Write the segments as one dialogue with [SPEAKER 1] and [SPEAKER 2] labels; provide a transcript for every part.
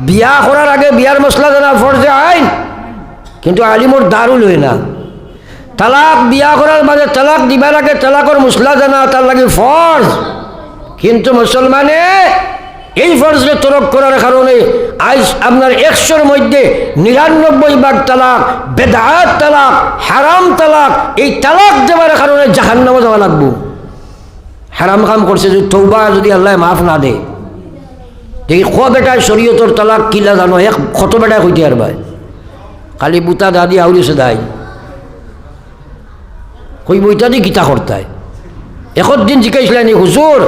[SPEAKER 1] বিয়া করার আগে বিয়ার মশলা জানা ফরজে আইন। কিন্তু আলিমর দারু লয় না। তালাক, বিয়া করার বাদে তালাক দিবার আগে তালাকর মশলা জানা তার লাগে ফরজ। কিন্তু মুসলমানে এই ফরজকে তরক করার কারণে আজ আপনার একশোর মধ্যে নিরানব্বই ভাগ তালাক, বেদায়াত তালাক, হারাম তালাক, এই তালাক দেওয়ার কারণে জাহান্নামে যাওয়া লাগবো। হারাম কাম করছে যদি তৌবা যদি আল্লাহ মাফ না দে। দেখি ক বেটায় শরীয়তর তালাক কিলা জানো, এক কত বেটায় কইতে আর ভাই। খালি বুতা দাদি আউলিছে দাই। কই বইটা দি গীতা করতায় এখন দিন জিকাইছিলেন হুজুর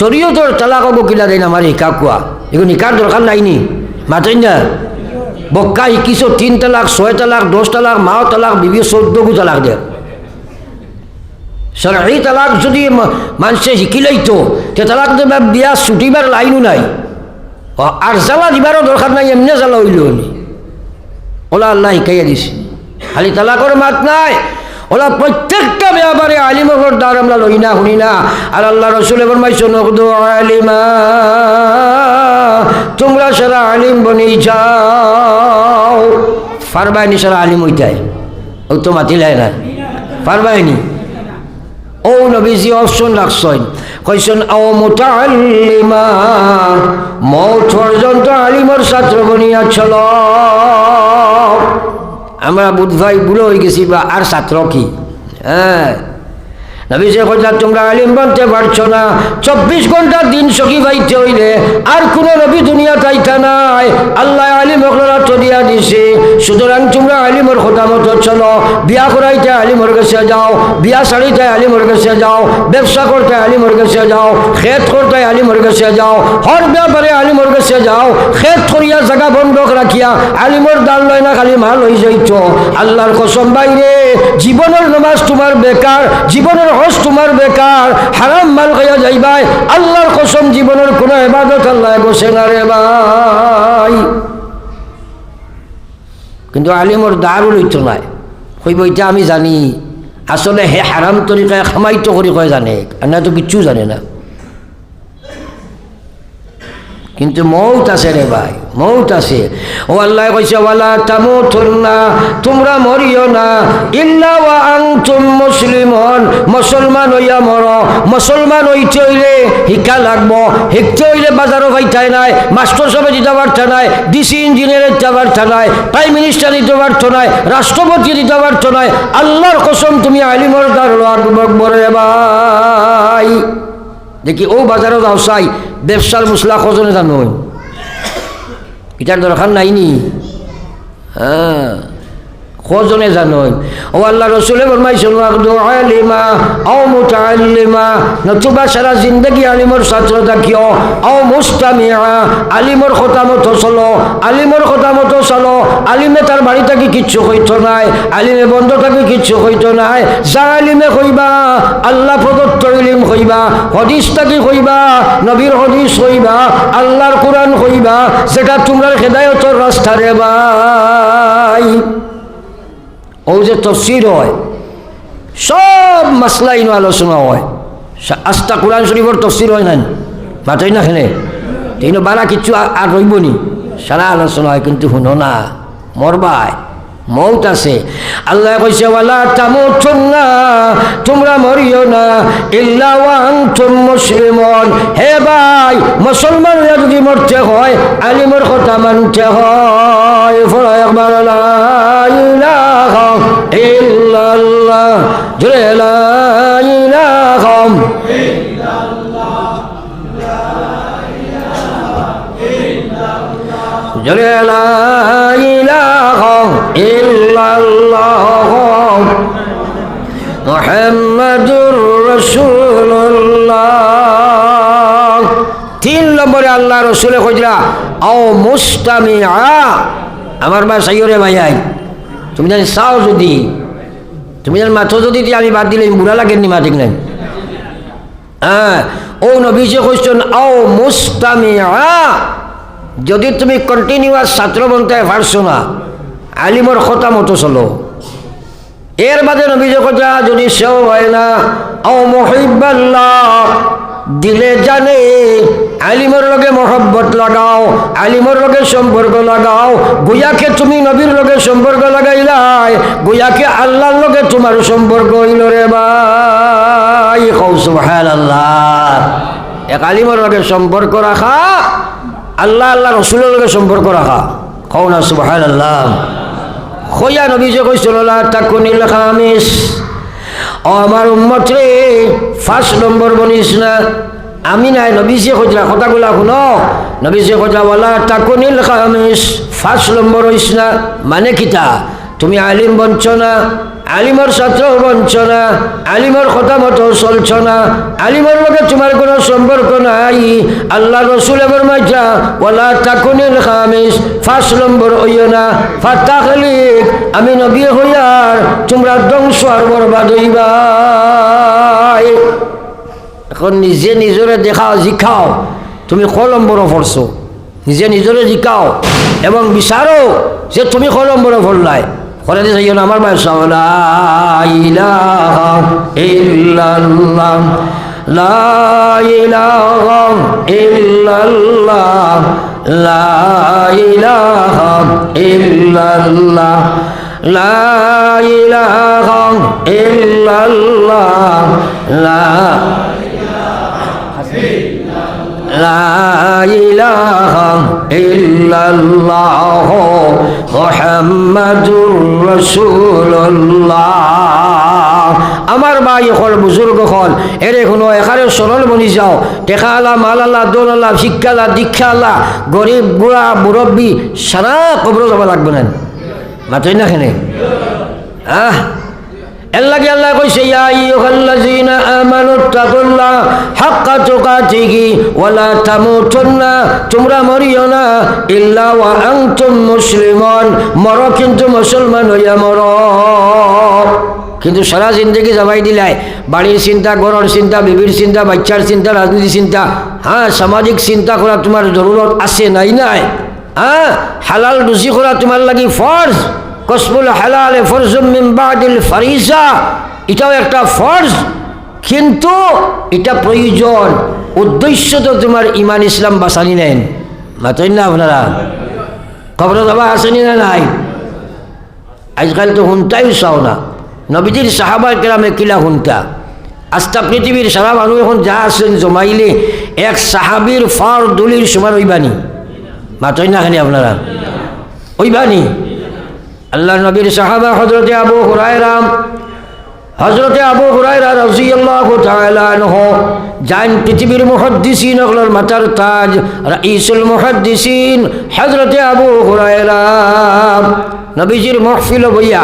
[SPEAKER 1] শরীয়তর তালাক হব কিলা দেয় না মারি কাকুয়া এগুলো নিকার দরকার নাইনি মাতেন না। বক্কা শিকিছ, তিন তালাক, ছয় তালাক দশ তালাক, মাও তালাক বিবি চৌদ্দ গু তালাক দেয় সরকারি তালাক যদি মানুষে শিকিলেই তো তে তালাক বিয়া ছুটিবার লাইনও নাই। আর জ্বালা দিবারও দরকার নাই, এমনি জ্বালা হইল নি। ওলা আল্লাহ শিকাইয়া দিছে। খালি তালাকর মাত নাই। ওলা প্রত্যেকটা ব্যাপারে আলিমর দ্বার আমরা লই না, শুনি না। আর আল্লাহ রসুল ফরমাইছো নকদু আলিমা, তোমরা সারা আলিম বনি যাও। ফারবাইনি সারা আলিম হইতাই ও তো মাতিলাই না। ফারবাইনি ও নবীজি অপশন রাখছেন। কইছেন ও মুতাআল্লিমা মৌত পর্যন্ত আলিমর ছাত্র বনিয়া চল আমরা বুধ ভাই বুড়ো হয়ে গেছি, বা আর ছাত্র কি? হ্যাঁ। নবীজি কথা তোমরা আলিম বানতে পারছ না। চব্বিশ ঘণ্টা দিন সখী বাইতে হইলে আর কোনো নবী দুনিয়া তাইতা নাই। আল্লাহ আলিম তো দিয়া দিছে। সুতরাং তোমরা আলিমর কথা মতো চলো, বিয়া করাইতে আলিমর কাছে যাও, বিয়া শাড়িতে আলিমর কাছে যাও, ব্যবসা করতে আলিমর কাছে যাও, খেত করতে আলিমর কাছে যাও, হর ব্যাপারে আলিমর কাছে যাও, খেত করিয়া জায়গা বন্ধক রাখিয়া আলিমর দান লয় না, খালি মাল হয়ে যাইত। আল্লাহর কসম বাইরে, জীবনের নমাজ তোমার বেকার, জীবনের হজ তোমার বেকার, হারাম মাল খাইয়া যাইবাই, আল্লাহর কসম জীবনের কোনো এবাদত আল্লাহ বসে না রে ভাই। কিন্তু আলিমর দারুল হইতো নাই হইব এটা আমি জানি। আসলে হে হারাম তরিকায় খামাইতো করি কয় জানে। আর না তো কিচ্ছু জানে না। কিন্তু মৌত আছে রে ভাই, মৌত আছে। ও আল্লাহ কইছে, ওয়ালা তামুতুন্না, তোমরা মরিও না। ইল্লা ওয়া আনতুম মুসলিমন, মুসলমান হইয়া মর, মুসলমান হইতে হইলে শিক্ষা লাগবো শিখতে হইলে বাজারও পাইতাই নাই, মাস্টার সবে দিতে পারত নাই, ডিসি ইঞ্জিনিয়ার দিতে পারত নাই, প্রাইম মিনিস্টার দিতে পারত নাই, রাষ্ট্রপতি দিতে পারত নাই। আল্লাহর কসম, তুমি আলিমর দার বরে ভাই। দেখি ও বাজারত আওসাই ব্যবসার মশলা কজনে জানো? এটার দরকার নাইনি হ্যাঁ। কজনে জানই? ও আল্লাহ রসুলে ফরমাইছেন আলিমা আও মুতাআল্লিমা। নতুবা সারা জিন্দগি আলিমর ছাত্র থাকিও আও মুস্তামিয়া আলিমর কথা মতো চলো, আলিমর কথা মতো চলো। আলিমে তার বাড়ি থাকি কিচ্ছু হইতো নাই, আলিমে বন্ধ থাকি কিচ্ছু হইতো নাই। যা আলিমে কইবা আল্লাহ প্রদত্ত ইলিম কইবা হদিস থাকি কইবা নবীর হদিস কইবা আল্লাহর কোরআন কইবা সেটা তোমরা হেদায়তর রাস্তা রে ভাই ও যে তফসির হয়, সব মাসলা ইনো আলোচনা হয়। আস্তা কোরআন শরীফর তফসির হয় না মাতই না খেলে? ইনো বারা কিচ্ছু আ- আর রইব নি? সারা আলোচনা হয়, কিন্তু শুনো না মরবাই মৌত আছে। আল্লাহ কইছে, ওয়ালা তামুতুন্না, তোমরা মরিও না, ইল্লা ওয়া আনতুম মুসলিমন। হে ভাই, মুসলমানরা যদি মরতে হয়, আলিমের কথা মানতে হয়, ফলা একবার জোরে মুহাম্মাদুর রাসূলুল্লাহ। তিন নম্বরে আল্লাহ রসুলে কইলা ও মুস্তামিআ। আমার মা সাইয়রে ভাইয়াই তুমি জানি চাও যদি, তুমি জানি মাথো যদি আমি বাদ দিলে বুড়া লাগেননি মা, ঠিক নাই? হ্যাঁ ও নবীজি কৈছেন ও মুস্তামিআ। যদি তুমি কন্টিনিউয়াস ছাত্র বনতে পারছ না, আলিমর কথা মতো চলো। এর বাদে নবীজি কথা, যদি সেও হয় না ও মহিবাল্লাহ, দিলে জানে, আলিমর লগে মহব্বত লাগাও, আলিমর লগে সম্পর্ক লাগাও গুয়াকে তুমি নবীর লগে সম্পর্ক লাগাইলাই গুয়াকে আল্লাহর লগে তোমার সম্পর্ক হইল রে ভাই। কৌ সুবহানাল্লাহ। এক আলিমর লগে সম্পর্ক রাখা আল্লাহ আল্লাহ রসুলের লগে সম্পর্ক রাখা। কৌ না, সুবহানাল্লাহ। খোয়া নবী যে কইছিল তাকুনিল খামিস ও আমার উম্মত রে, ফার্স্ট নম্বর বনিস না। আমি নাই নবী যে কইলা কথাগুলা শুনো। নবী যে কইলা ওয়ালা তাকুনিল খামিস ফার্স্ট নম্বর হইস না। মানে কিতা? তুমি আলিম বঞ্চ না। আলিমর ছাত্র বঞ্চ না আলিমর কথা মতো চলছ না আলিমর লগে তোমার কোনো সম্পর্ক নাই। আল্লাহ রসুল এবার মাইজা ওলা তাকুনিল খামিস ফার্স্ট নম্বর হইও না। ফাত্তা খালিক আমি নবী হইয়ার, তোমরা ধ্বংস আর বরবাদ এখন নিজে নিজরে দেখাও জিখাও তুমি ক নম্বর পড়ছো। নিজে নিজরে জিকাও এবং বিচারো যে তুমি ক নম্বর পড়লাই। করে দিয়ে যাইও আমার ভাই লা ইলাহা ইল্লাল্লাহ, লা ইলাহা ইল্লাল্লাহ, লা ইলাহা ইল্লাল্লাহ, লা ইলাহা ইল্লাল্লাহ, লা আমার ভাই এখন বুজুর্গ হল, এর হলো এখানে সরল বনি যাও। টেকা আলা, মাল আল্লাহ দোল আল্লাহ শিক্ষা আল্লাহ দীক্ষা আল্লাহ গরিব, বুড়া, মুরব্বী, সারা কবর যাব লাগবে না। মাতই না খেনে আহ! কি আল্লাহ কইছে, ইয়া আইয়ুহাল্লাযীনা আমানু তাকুল্লাহ হাক্কা তুকাতিহি ওয়া লা তামুতুন্না। তোমরা মরিও না, ইল্লা ওয়া আনতুম মুসলিমুন। মর কিন্তু মুসলমান হইয়া মর। কিন্তু সারা জিন্দগি জমাই দিলাই, বাড়ির চিন্তা, ঘরের চিন্তা, বিবির চিন্তা, বাচ্চার চিন্তা রাজনীতি চিন্তা। হ্যাঁ সামাজিক চিন্তা করা তোমার জরুরত আছে নাই নাই? হ্যাঁ হালাল রুচি করা তোমার লাগি ফর্জ। কসবুল হালালে ফরজুম মিন বাদিল ফারিজা। এটাও একটা ফরজ, কিন্তু এটা প্রয়োজন। উদ্দেশ্য তো তোমার ইমান ইসলাম বাসানি নেন মাতই না আপনারা? খবর দাবা আসেনি না নাই? আজকাল তো হুনটাই চাও না নবীজির সাহাবা কেরামে কিলা হুনটা? আস্তা পৃথিবীর সারা মানুষ এখন যা আছেন জমাইলে, এক সাহাবির ফার দলির সমান ওইবানি মাতই না খানি আপনারা? ওইবানি আল্লাহ নবীর সাহাবা হজরতে আবু হুরায়রাম হজরতে আবু হুরায়রা রাজিয়াল্লাহু তাআলা আনহু জান পৃথিবীর মুহাদ্দিসিন হলেন মাতার তাজ, রাইসুল মুহাদ্দিসিন হজরতে আবু হুরায়রা। নবীজির মহফিল বইয়া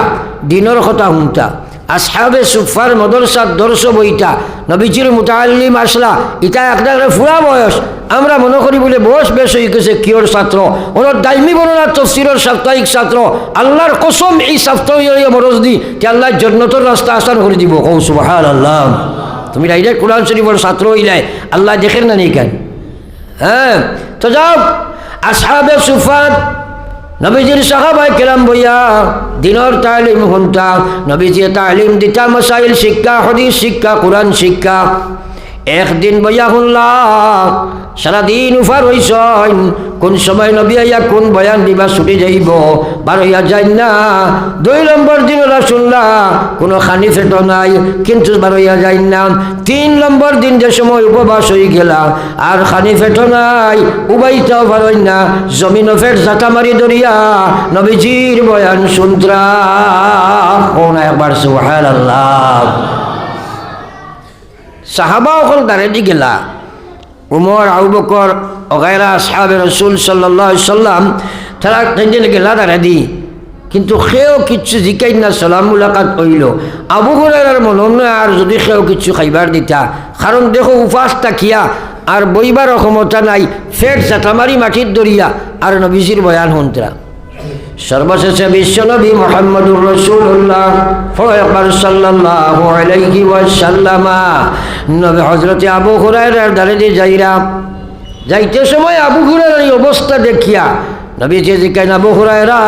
[SPEAKER 1] দিনের কথা হুমতা আসহাবে সুফার মদরসার দর্শ বইটা। নবীজির মুতাল্লিম আসলা ইটা একটা ফুরা বয়স। আমরা মনে করি বলে বয়স বেশ হয়ে গেছে কিয়র ছাত্র? ওনার দাইমি বর্ণনার তফসিরের সাপ্তাহিক ছাত্র। আল্লাহর কসম, এই সাপ্তাহিক মরজ দি, তে আল্লাহ জন্নতর রাস্তা আসান করে দিব। কৌ সুবাহান আল্লাহ তুমি ডাইরেক্ট কোরআন শরীফের ছাত্র হইলাই আল্লাহ দেখেন না নি কেন? হ্যাঁ তো যাও। আসহাবে সুফাত নবীজির সাহাবাই কেরাম বইয়া দিনর তালিম হুনতা। নবীজি তালিম দিতা মসাইল শিক্ষা, হদিস শিক্ষা, কোরআন শিক্ষা। একদিন বইয়া শুনলা সারাদিন উফার হইস কোন সময় নবী আইয়া কোন বয়ান দিবা ছুটি যাইব? বার হইয়া যাই না। দুই নম্বর দিন ওরা শুনলা কোনো খানি ফেট নাই, কিন্তু বার হইয়া যাই না। তিন নম্বর দিন যে সময় উপবাস হয়ে গেলা, আর খানি ফেট নাই, উবাইতেও পারই না। জমিন ফেট জাতা মারি দরিয়া নবীজির বয়ান শুনত্রা একবার সুহার আল্লাহ সাহাবা অকল দাঁড়াই গেলা। উমর আউবকর বকর অগায়রা সাহাবে রসুল সাল্লাহ সাল্লাম তারা তিনজন গেলা দাঁড়া দি কিন্তু সেও কিচ্ছু জিকাই না, সালাম মুলাকাত হইল। আবু হুরার মনন আর যদি সেও কিছু খাইবার দিতা। কারণ দেখো উপাস তাকিয়া আর বইবার ক্ষমতা নাই, ফের চাটামারি মাটির দরিয়া, আর নবীজির বয়ান হন্তরা সর্বশেষে বিশ্বনবী মোহাম্মদুর রসুল্লাহ ফয়কবার সাল্লাল্লাহু আলাইহি ওয়াসাল্লামা, নবী আবু হুরায়রার দ্বারে যাইরা, যাইতে সময় আবু হুরায়রার এই অবস্থা দেখিয়া নবী যে আবু হুরায়রা,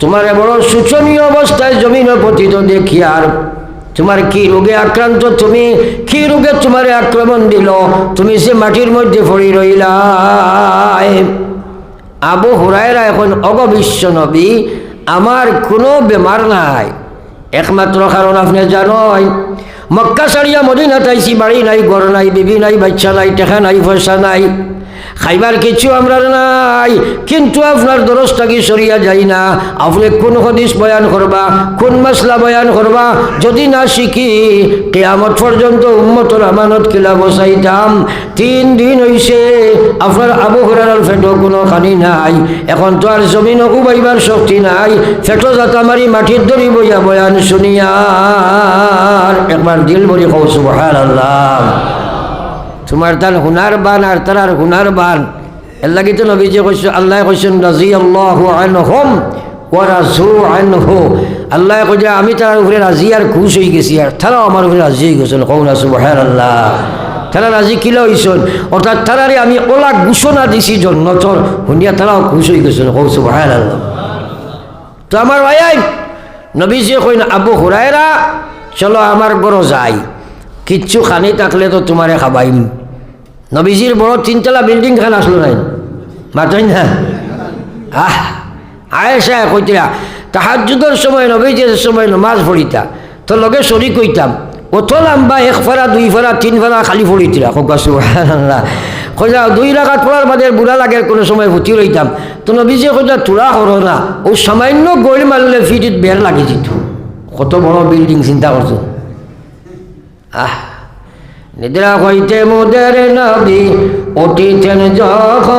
[SPEAKER 1] তোমার বড় শোচনীয় অবস্থায় জমিন পতিত দেখিয়ার তোমার কি রোগে আক্রান্ত? তুমি কি রোগে তোমার আক্রমণ দিল? তুমি সে মাটির মধ্যে পড়ি রইলাই আবু হুরায়রা এখন অগবিশ্ব নবী। আমার কোনো বেমার নাই। একমাত্র কারণ আপনি জানয় মক্কা সারিয়া মদিনা তাইছি বাড়ি নাই গড় নাই, বিবি নাই, বাচ্চা নাই, টেকা নাই, পয়সা নাই। খাইবার কিছু আমরা নাই। কিন্তু আপনার দরজটাকে সরিয়া যাই না? আপনি কোন হদিস বয়ান করবা, কোন মশলা বয়ান করবা? যদি না শিখি, কেয়ামত পর্যন্ত উম্মতর আমানত কিলা বসাইতাম। তিন দিন হইছে, আপনার আবু হরার ফেটো কোনো খানি নাই। এখন তো আর জমিন উবাইবার শক্তি নাই। ফেটো যাতা মারি মাটির দড়ি বইয়া বয়ান শুনিয়া একবার দিল ভরি কৌ সুবহান আল্লাহ তোমার তার হুনার বান আর তার হুনার বান। এর লাগি নবীজি কৈছো, আল্লাহ কৈছেন রাজি আল্লাহ রাজু আনহু। আল্লাহ কইছে আমি তার উপরে রাজি আর খুশ হয়ে গেছি আর তারাও আমার উপরে রাজি হয়ে গেছেন। কৌন সুবহান আল্লাহ তারা রাজি কিলা হইছেন? অর্থাৎ তারারে আমি ওলা ঘোষণা দিছি জন্নতর শুনিয়া তারাও খুশ হয়ে গেছেন। কৌ সুবহান আল্লাহ তো আমার ভাই নবীজি কইন, আবু হুরায়রা, চলো আমার বড় যাই। কিচ্ছু খানি থাকলে তো তোমারে খাবাইম। নবীজির বড় তিনতলা বিল্ডিং খান আসলো নাই। মাতই না? আহ, আয়েশা কইতা তাহাজুদর সময় নবীজির সময় নমাজ পড়িতা, তো লগে সরি কইতাম অত লাম্বা এক ফারা, দুই ফারা, তিন ফারা খালি পড়িতিরা ককাশু কইলা দুই রাখাত পড়ার বাদে বুড়া লাগে কোনো সময় ভুতি রইতাম। তো নবীজি কইতা তোরা করো না, ও সামান্য গৈল মারলে ফিটিত বের লাগি যেত কত বড় বিল্ডিং চিন্তা করছ? আহ নিদ্রা হইতে মোদের নবী উঠিতেন যখন।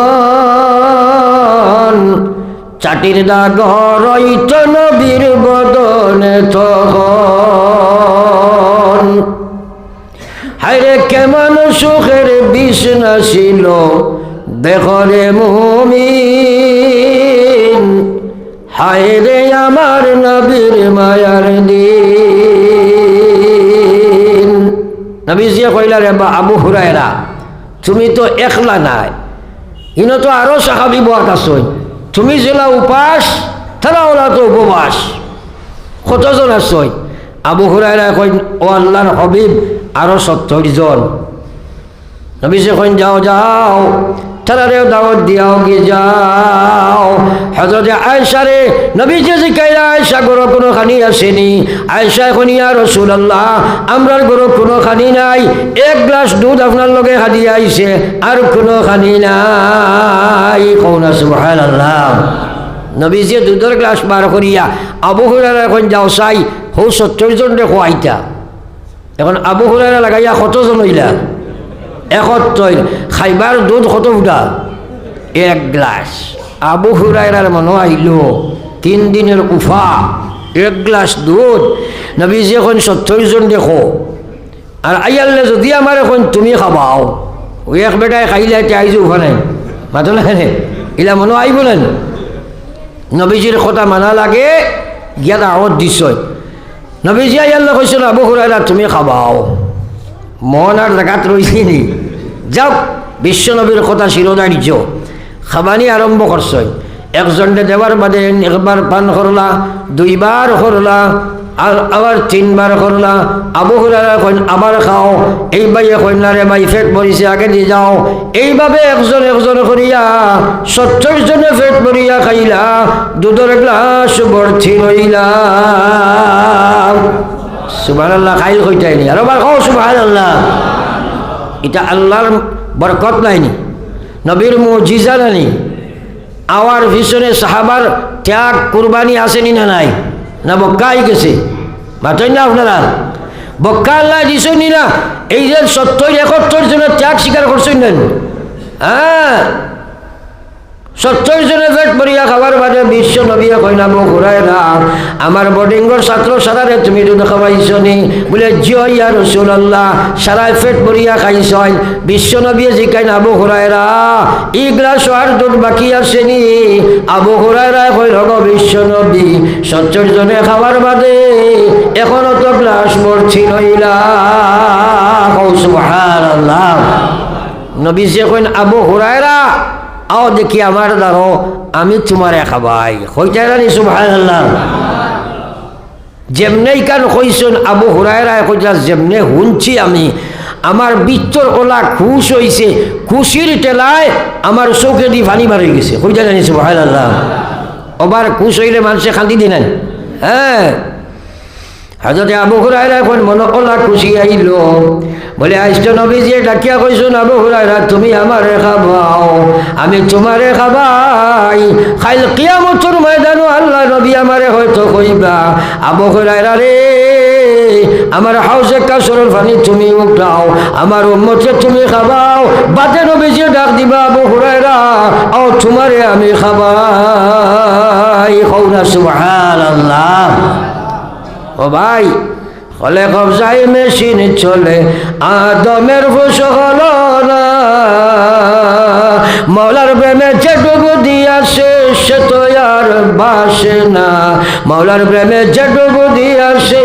[SPEAKER 1] চাটির দাগ রইত নবীর বদনে তখন। হায়রে কেমন সুখের বিছনা ছিল দেখরে মুমিন। হায়রে আমার নবীর মায়ার দিন নবীজিয়া কইলা রে আবু হুরায়রা, তুমি তো একলা নাই। ইনো তো আরও সাহাবি বাত আসই তুমি জেলা উপাস তারা ওলা তো উপবাস। কতজন আসই আবু হুরায়রা কই ও আল্লাহর হবিব, আরও সত্তর জন নবীজি কইন, যাও যাও। তারারেও দাওয়াত দিয়াও গিয়ে যাও। হজরত আয়সারে নবী যে শিখাইলা আয়সা গরো কোনো খানি আসেনি। আয়সা এখন, ইয়া রসুল আল্লাহ আমরার গরো কোনো খানি নাই। এক গ্লাস দুধ আপনার লগে খাদি আইছে, আর কোনো খানি নাই। কৌনা সুবহান আল্লাহ নবীজি দুধের গ্লাস বার করিয়া আবু হুরারা এখন যাও চাই হৌ সত্তর দেখো আইতা। এখন আবু হুরারা লাগাইয়া কতজন হইলা? একত্তর খাইবার দুধ কত ফুটা? এক গ্লাস। আবু হুরাইরার মনে আইল, তিন দিনের উফা এক গ্লাস দুধ। নবীজি এখন সত্তর জন দেখো। আর আইয়ালে যদি আমার এখন তুমি খাবাও ওই এক বেটায় খাইলে আইছো উফা নাই। না? ইলা মনে আইব না? নবীজির কথা মানা লাগে গিয়া দাওয়াত দিছয় নবীজি আইয়াল্লা কৈছিল আবু হুরাইরা তুমি খাবাও। মন আর জায়গাত রয়েছে নি যাও বিশ্বনবীর কথা শিরোধার্য খাবানি আরম্ভ করছে একজনকে দেওয়ার বাদে একবার পান করলা দুইবার করলা আর আবার তিনবার করলা আবু হুরারা কইন আবার খাও, এই বাইয়ে কন্যারে বাই ফেট ভরিছে আগে দিয়ে যাও। এইভাবে একজন একজন করিয়া সত্তর জনে ফেট ভরিয়া খাইলা দুধের গ্লাস ভর্তি রইলা সুবাহ আল্লাহ খাইল কইতাইনি। আর আবার খাও সুবাহ এটা আল্লাহর বরকত নাইনি। নবীর মুজিজা নানি আওয়ার পিছনে সাহাবার ত্যাগ, কুরবানি আসেনি না নাই? না বক্কাই গেছে। মাতই না আপনারা? বক্কা আল্লাহ দিছনি না। এই যে সত্তর, একাত্তর জনের ত্যাগ স্বীকার করছেন না। হ্যাঁ? সত্তর জনে পেট ভরিয়া খাবার বাদে বিশ্ব নবীয়ে কইনা মোক ঘুরাই না আমার বোর্ডিংর ছাত্র সারারে তুমি দুধ খাওয়াইছ নি বলে জিও রসুল আল্লাহ সারাই পেট ভরিয়া খাইছ বিশ্ব নবীয়ে জিকাই না আবু ঘুরাইরা ই গ্লাস আর দুধ বাকি আছে নি আবু ঘুরাইরা কই রগ বিশ্ব নবী, সত্তর খাবার বাদে এখনও তো গ্লাস ভর্তি রইলা সুবহানাল্লাহ। নবী যে কইন আবু হুরায়রা আও দেখি আমার দ্বারো আমি তোমারে খাবাই। হইতে রানি সুবহানাল্লাহ। যেমনেই কান কইছেন আবু হুরায়রায় কইলা যেমনে শুনছি আমি, আমার বিত্তর ওলা খুশ হইছে, খুশির টেলায় আমার চৌকে দি পানি হয়ে গেছে। কইটা জানিছে ভাই আল্লাহ ওবার খুশ হইলে মানুষে খান্দি দিলেন হ্যাঁ। হাজরতে আবু হুরায়রা এখন মন ওলা খুশি আইল। বলে আইষ্ট নবীজি ডাকিয়া কইছো আবু হুরায়রা, তুমি আমারে খাবাও আমি তোমারে খাবাই খাইল কিয়ামতর ময়দানো আল্লাহ নবী আমারে হয়তো কইবা, আবু হুরায়রা রে, আমার হাউসে কাসরের পানি তুমি উঠাও, আমার উম্মতকে তুমি খাবাও। বাদে নবীজি ডাক দিবা, আবু হুরায়রা ও তোমারে আমি খাবাই। কৌনা সুবহানাল্লাহ। ও ভাই, হলে কবজাই মেশিন চলে, আদমের ফুস হল না। মৌলার প্রেমে যেটুকু দিয়াছে, সে তো আর বাসে না। মৌলার প্রেমে যেটুকু দিয়াছে,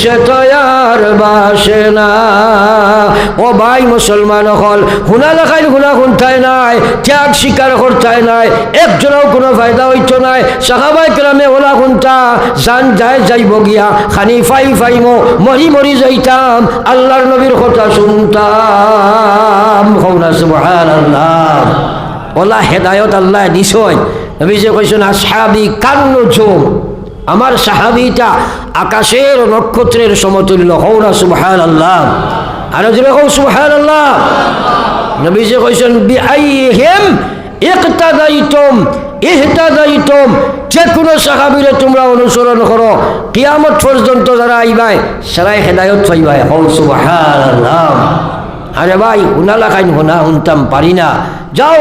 [SPEAKER 1] সে তো আর বাসে না। ও ভাই মুসলমান হল হুনা লেখাই হুনা শুনতাই নাই, ত্যাগ স্বীকার করতাই নাই, একজনও কোনো ফায়দা হইতো নাই। সাহাবাই গ্রামে ওলা শুনতা জান যায় যাইব গিয়া, খানি ফাই ফাইমো, মরি মরি যাইতাম, আল্লাহর নবীর কথা শুনতাম। সুবহানাল্লাহ। ওলা হেদায়ত আল্লাহ দিছয় নবী যে কইছেন, আসহাবি কান্নু ঝোম আমার সাহাবিটা আকাশের নক্ষত্রের সমতুল্য হৌনা সুবহান আল্লাহ আরও জোরে হৌ সুবহান আল্লাহ নবী যে কইছেন বি আই হেম ইকতাদাইতুম, ইহতাদাইতুম যে কোনো সাহাবিরে তোমরা অনুসরণ করো, কিয়ামত পর্যন্ত যারা আইবাই, সারাই হেদায়ত পাইবাই। হৌ সুবহান আল্লাহ আরে ভাই, হুনালা খাইন হুনা শুনতাম পারি না। যাও,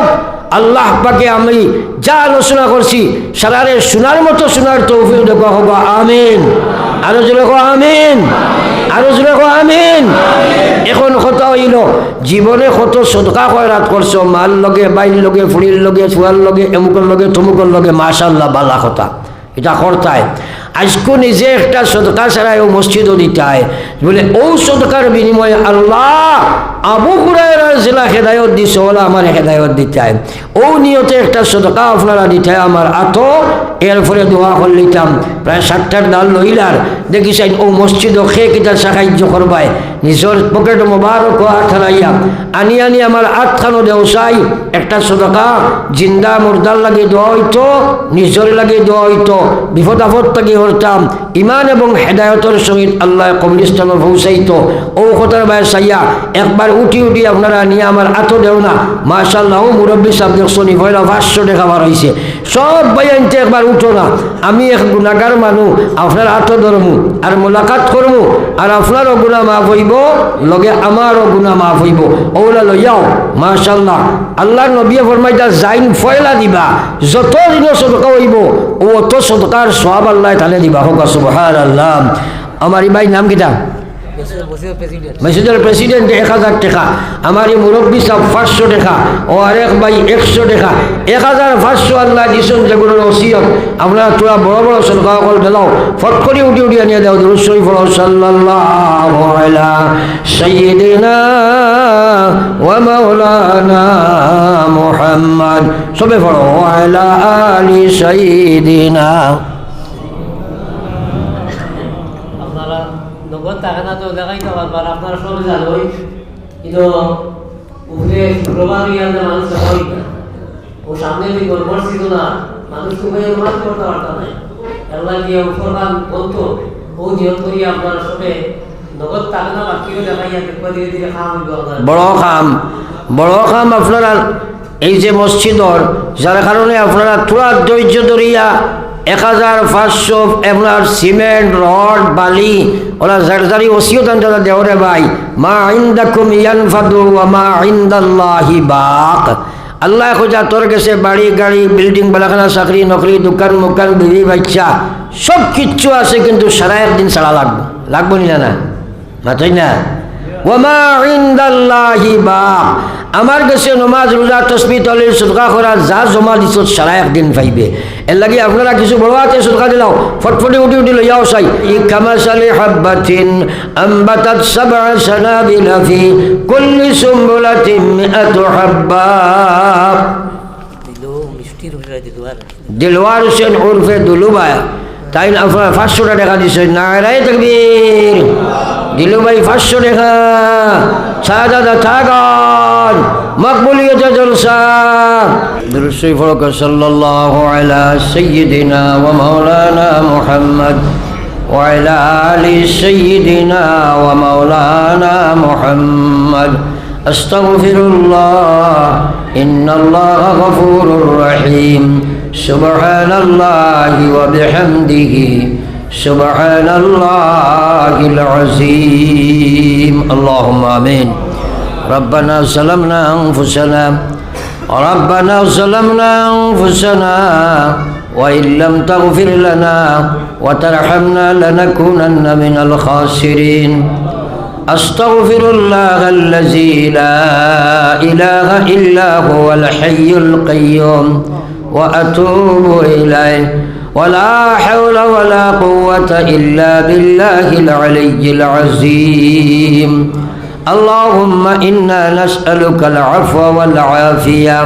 [SPEAKER 1] আল্লাহ পাকে আমি যা আলোচনা করছি, সারারে শোনার মতো শোনার তৌফিক দেখো হব, আমিন। আরও জোরে কো আমিন। আরও জোরে আমিন। এখন কথা হইল জীবনে কত সদকা কয়রাত করছ মাল লগে বাইর লগে ফুড়ির লগে ছুয়ার লগে এমুকর লগে তমুকর লগে মাশাল্লাহ বালা কথা। এটা কর্তায়। আজকো নিজে একটা সদকা ছাড়াই ও মসজিদও দিতায় বলে ও সদকার বিনিময়ে আল্লাহ আবু হুরায়রার জেলা হেদায়ত দিছে, ওলা আমার হেদায়ত দিতায় ও নিয়তে একটা সদকা আপনারা দিতায় আমার আত, এরপরে দোয়া করলিতাম। প্রায় ষাটটার ডাল লইলার। দেখিছেন, ও মসজিদও খেয়ে কিতা সাহায্য করবায়। নিজের পকেট মোবারক হাত হারাইয়া আনি আনি আমার আটখানো দেওসাই একটা সদকা, জিন্দা মুর্দার লাগে দেওয়া হইতো, নিজের লাগে দেওয়া হইতো। বিপদ আপদ থেকে হরতাম। ইমান এবং হেদায়তের সহিত আল্লাহ কবরিস্তানে পৌঁছাইতো। ও কথার বায় সাইয়া একবার উঠি উঠি আপনারা নিয়ে আমার আত দেও না। মাশাল্লাহ মুরব্বী সাহেব দেখছনি পয়লা পাঁচশো টাকা বার হয়েছে সব বাইনতে একবার উঠো না। আমি এক গুণাগার মানুষ আপনার আত ধরমু, আর মোলাকাত করমু, আর আপনারও গুণা মাফ হইব, লগে আমারও গুণা মাফ হইব। ওলা লইয়াও মাশাল্লাহ আল্লাহ নবী ফরমাইতা, জাইন ফয়লা দিবা, যত দিন সদকা হইব, ও অত সদকার সব আল্লাহ তালে দিবা। হোক সুবহান আল্লাহ আমার এই ভাই নাম কিটা মেসিদের প্রেসিডেন্ট এক হাজার টাকা। আমার এই মুরব্বী সাহেব পাঁচশো টাকা। ও আরেক ভাই একশো টাকা। এক হাজার পাঁচশো আল্লাহ দিছেন যেগুলোর ওসিয়ত আপনারা তোরা বড় বড় সরকার কল দিলাও ফট করে উঠি উঠি আনিয়ে দাও। হলো সাল্লাল্লাহু আলা সাইয়্যিদিনা ওয়া মাওলানা মুহাম্মদ। সবে পড়ো। আলা আলি সাইয়্যিদিনা
[SPEAKER 2] আপনারা নগদ টাকা না তো দেখাইতে পারবার আপনারা সব জানোই কিন্তু উপরে শুক্রবার ইয়াতে মানুষ দেখাই না। ও সামনে ওই গড়বড় ছিল না, মানুষ খুবই অনুমান করতে পারত না। এগুলা দিয়ে উপরবান বলতো ও
[SPEAKER 1] বড় কাম বড় কাম আপনারা, এই যে মসজিদর, যার কারণে আপনারা তোরা ধৈর্য ধরিয়া এক হাজার পাঁচশো আপনার সিমেন্ট, রড, বালি ওরা জারজারি ওসিয়ত আনতে দেওরে ভাই, মা ইন্দাকুম ইয়ানফাদু ওয়া মা ইন্দাল্লাহি বাক। আল্লাহ খোঁজা তোর কাছে বাড়ি, গাড়ি, বিল্ডিং, বালাখানা, চাকরি, নকরি, দোকান, মোকান, বিবি, বাচ্চা, সব কিচ্ছু আছে কিন্তু সারা একদিন ছাড়া লাগবে। লাগবো নি না মাতই না? ওমা ইন্দাল্লাহি বাক। আমার কাছে নমাজ রোজা তসবি তলির সদকা করা যা জমা দিছ সারা একদিন পাইবে এর লাগি আপনারা কিছু বড় আছে সদকা দিলাও। ফটফটি উঠি উঠি লইয়াও চাই ই কামাশালি হাব্বাতিন আম্বাতাত সাবআ সানাবিলা ফি কুল্লি সুম্বুলাতিন মিআতু হাব্বা। দিলওয়ার হোসেন উর্ফে দুলুবায়া। তাই আপনার পাঁচশোটা টাকা দিছে নারায় তকবীর দিলু ভাই পাঁচশো টাকা সাদাদা থাকান মকবুলিয়ত জলসা দুরুসি ফরক সাল্লাল্লাহু আলা সাইয়্যিদিনা ওয়া মাওলানা মুহাম্মদ وعلى آل سيدنا ومولانا محمد أستغفر الله إن الله غفور رحيم سبحان الله وبحمده. سبحان الله العظيم. اللهم آمين. ربنا ظلمنا أنفسنا. ربنا ظلمنا أنفسنا وإن لم تغفر لنا وترحمنا لنكونن من الخاسرين. أستغفر الله الذي لا إله إلا هو الحي القيوم. وأتوب إليه. ولا حول ولا قوة إلا بالله العلي العظيم. اللهم إنا نسألك العفو والعافية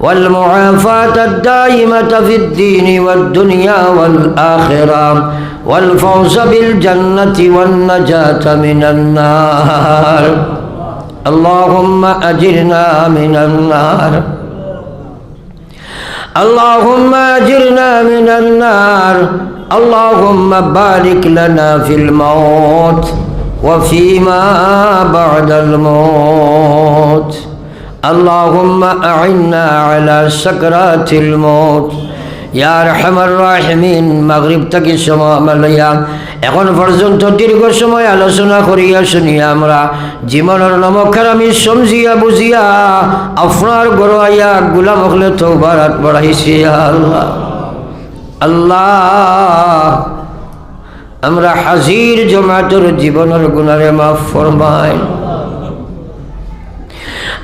[SPEAKER 1] والمعافاة الدائمة في الدين والدنيا والآخرة والفوز بالجنة والنجاة من النار. اللهم أجرنا من النار. اللهم أجرنا من النار. اللهم بارك لنا في الموت وفيما بعد الموت. اللهم أعنا على سكرات الموت. ইয়া রাহিমিন, মাগরিব থেকে সময় লইয়া এখন পর্যন্ত দীর্ঘ সময় আলোচনা করিয়া শুনিয়া আমরা জীবনের নমক্ষার আমি সমজিয়া বুঝিয়া আপনার গড়াইয়া গুলাম হলে তো বারাত বাড়াইছি আল্লাহ। আল্লাহ, আমরা হাজির জমাতর জীবনের গুণারে মাফ ফরমাই।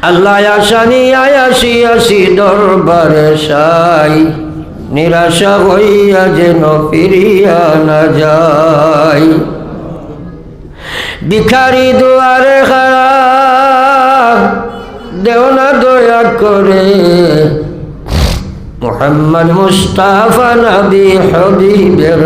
[SPEAKER 1] আল্লাহ, আসানি আয়াসি, আসি দরবারে সাই। নিরাশা হইয়া যেন ফিরিয়া না যাই। ভিখারি দুয়ারে খারা দেও না দয়া করে। মোহাম্মদ মুস্তাফা নবী হবিবের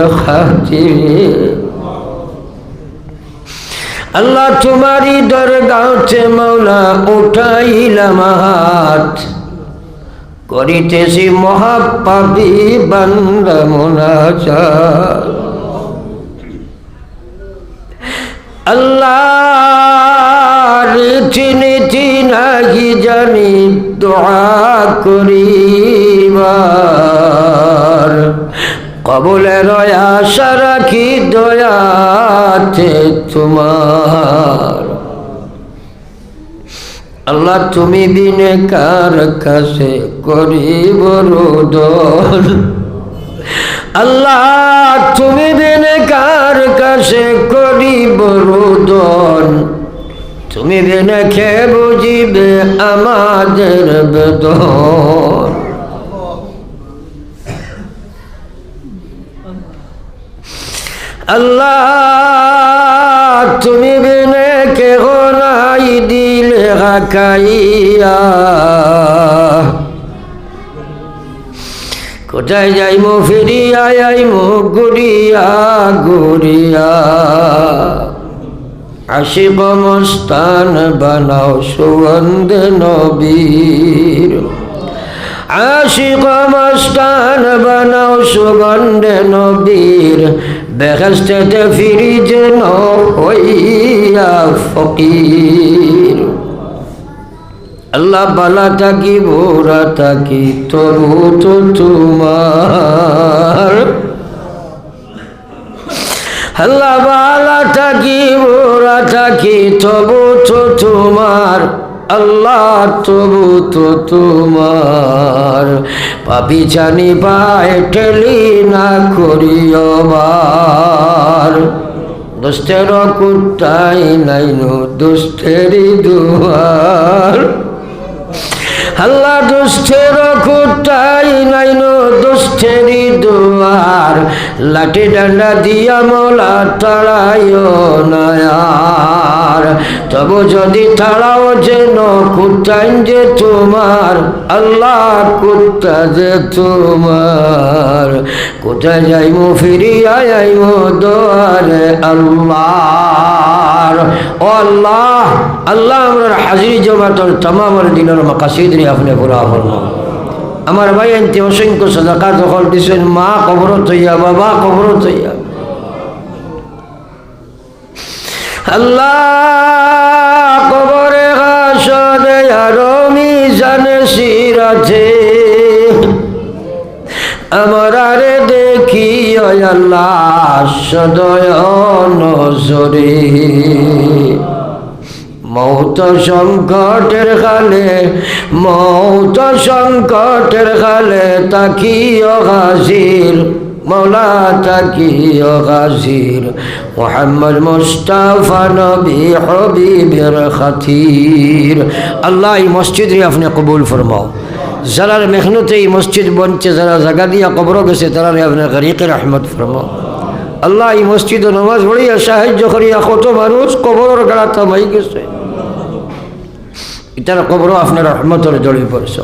[SPEAKER 1] আল্লাহ তোমারি দরগাঁতে মৌলা উঠাইলাম হাত। করিতেছি মহাপাপি বান্দা মোনাচার আল্লাহ রীতি নীতি নাহি জানি দোয়া করিবার। কবলের আশা রাখি দয়াতে তোমার। আল্লাহ, তুমি বিনে কার কাছে করিব রোদন। আল্লাহ, তুমি বিনে কার কাছে করিব রোদন। তুমি বিনে খে বুঝিবে আমাদের বেদন। আল্লাহ, তুমি দিলে হাকাইয়া কোথায় যাইমো ফিরিয়া যাইমো গুড়িয়া গুড়িয়া আশিক মস্তান বানাও সুগন্ধ নবীর। আশিক মস্তান বানাও সুগন্ধ নবীর। বেহস্তে ফিরি যেন হইয়া ফকির। আল্লাহ বালা থাকি বোরা থাকি তবু তো তোমার। আল্লাহ বালা থাকি বোরা থাকি তবু তো তোমার। আল্লাহ তবু তো তোমার। পাপি জানি পায় ঠেলি না করিও বার দুষ্টের কুটাই নাইনু দুষ্টেরই দুয়ার। Uh -huh. আল্লাহ দুষ্টের কুটাই নাইনু দুষ্টেরই দুয়ার। লাঠি ডান্ডা দিয়া মোলা তাড়াইও নায়ার। তবু যদি তাড়াও যেন কুত্তাইন যে তোমার, আল্লাহ কুত্তা যে তোমার। কোথায় যাইমু, ফিরিয়া যাইমু দোয়ারে আল্লাহ ও আল্লাহ আল্লাহ আমার হাজির জমাতর, তামামের দিনের মাকাসিদ আপনি পুরা ফরমাও আমার ভাই আনতে অসংখ্য সদাকা দখল দিছেন মা কবর তৈয়া বাবা কবর তৈয়া আল্লাহ কবরে হাসনে আরও মিজানে সিরাছে আমার আরে দেখি আল্লাহ সদয় নজরে। মৌত সংকটের খালে, মৌত সংকটের খালে তাকিও হাজির, মৌলা তাকিও হাজির। মোহাম্মদ মুস্তাফা নবী হবিবের খাতির। আল্লাহ এই মসজিদ আপনি কবুল ফরমাও। যারার মেহনতে এই মসজিদ বনছে, যারা জায়গা দিয়া কবর গেছে তারা আপনার গরিকে রহমত ফরমাও। আল্লাহ এই মসজিদ নামাজ পড়িয়া সাহায্য করিয়া কত মানুষ কবর গাড়া থামাই গেছে। এটার কবর আপনার রহমতর জড়িয়ে পড়ছ।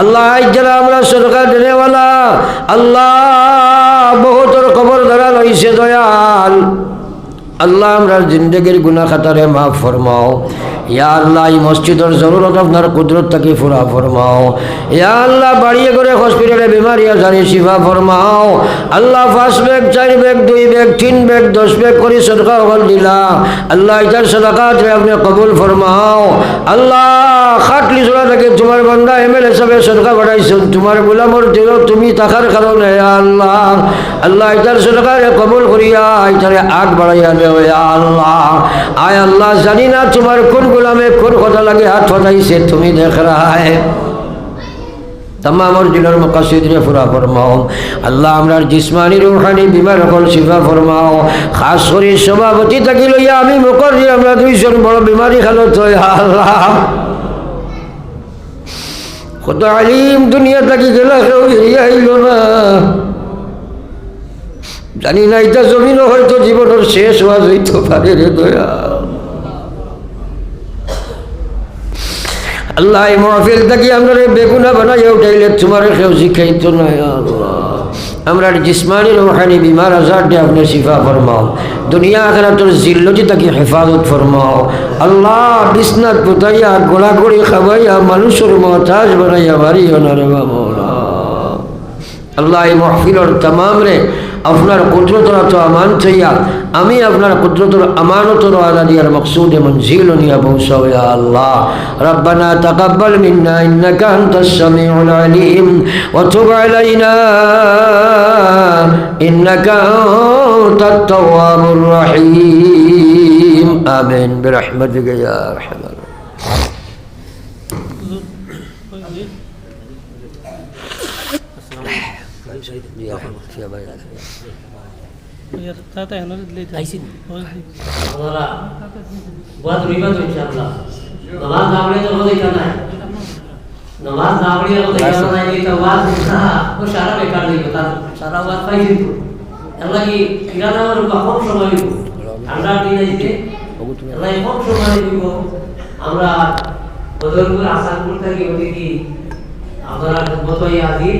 [SPEAKER 1] আল্লাহ যারা আমরা সরকার ডেরেওয়ালা আল্লাহ বহুতর কবর ধরা লইছে দয়াল। আল্লাহ, আমরা জিন্দগির গুনা খাতারে মাফ ফরমাও। ইয়া আল্লাহ, এই মসজিদের জরুরত আপনার কুদরত থাকি ফুরা ফরমাও। ইয়া আল্লাহ, বাড়িয়ে করে হসপিটালে বিমারি আজারি শিফা ফরমাও। আল্লাহ ফার্স্ট ব্যাগ, চার ব্যাগ, দুই ব্যাগ, তিন ব্যাগ, দশ ব্যাগ করে সদকা হল দিলা আল্লাহ এটার সদাকাত আপনি কবুল ফরমাও। আল্লাহ, খাটলি চোরা থেকে তোমার বান্দা এম এল হিসাবে সদকা বাড়াইছেন তোমার গোলামর দিল তুমি থাকার কারণে আল্লাহ। আল্লাহ এটার সদকারে কবুল করিয়া এটারে আগ বাড়াইয়া দেও আল্লাহ। আয় আল্লাহ, জানি না তোমার কোন গোলামে কোন কথা লাগে হাত ফটাইছে তুমি দেখ রাহা है तमाम दिलर मकासिद रे पूरा फरमाओ আল্লাহ আমরার জিসমানি রুহানি বিমার হল শিফা ফরমাও খাস করে সভাপতি থাকি লইয়া আমি মুখর দিয়ে আমরা দুইজন বড় বিমারি খালো তো আল্লাহ কত আলিম দুনিয়া থাকি গেল কেউ ফিরিয়ে আইল না জানি না এটা জমিনও হয়তো জীবনের শেষ হওয়া যাইতে পারে রে দয়া আল্লাহ এই মহফিল থাকি আমরা বেগুনা বানাই উঠাইলে তোমার কেউ শিখাইতো না আল্লাহ। আমরা জিসমানি রোহানি বিমার আজার দিয়ে আপনি শিফা ফরমাও। দুনিয়া আখেরা তোর জিল্লতি তাকে হেফাজত ফরমাও। আল্লাহ বিসনাথ পুতাইয়া গোড়াগড়ি খাবাইয়া মানুষের মহতাজ বানাইয়া বাড়িও না রে বাবা আল্লাহ এই মহফিলর তামাম রে আপনার কুদরতর তো আমান থইয়া আমি আপনার কুদরতর আমানতর আলা দিয়ার মকসুদে মঞ্জিল নিয়া পৌঁছাও ইয়া আল্লাহ ربنا تقبل منا إنك أنت السميع العليم وتب علينا إنك أنت التواب الرحيم آمين برحمتك يا أرحم الراحمين
[SPEAKER 2] নামাজ না পড়লে তো বোঝাই না নামাজ না পড়লে বোঝাই না এই তো ওয়াজ না। ও সারা বেকার দিবে তার সারা ওয়াজ পাই দিব আল্লাহ কি কিরানা আর কম সময় দিব? ঠান্ডা দিন কম সময় দিব? আমরা বদলপুর আসানপুর থেকে ওদিকে আপনারা আজি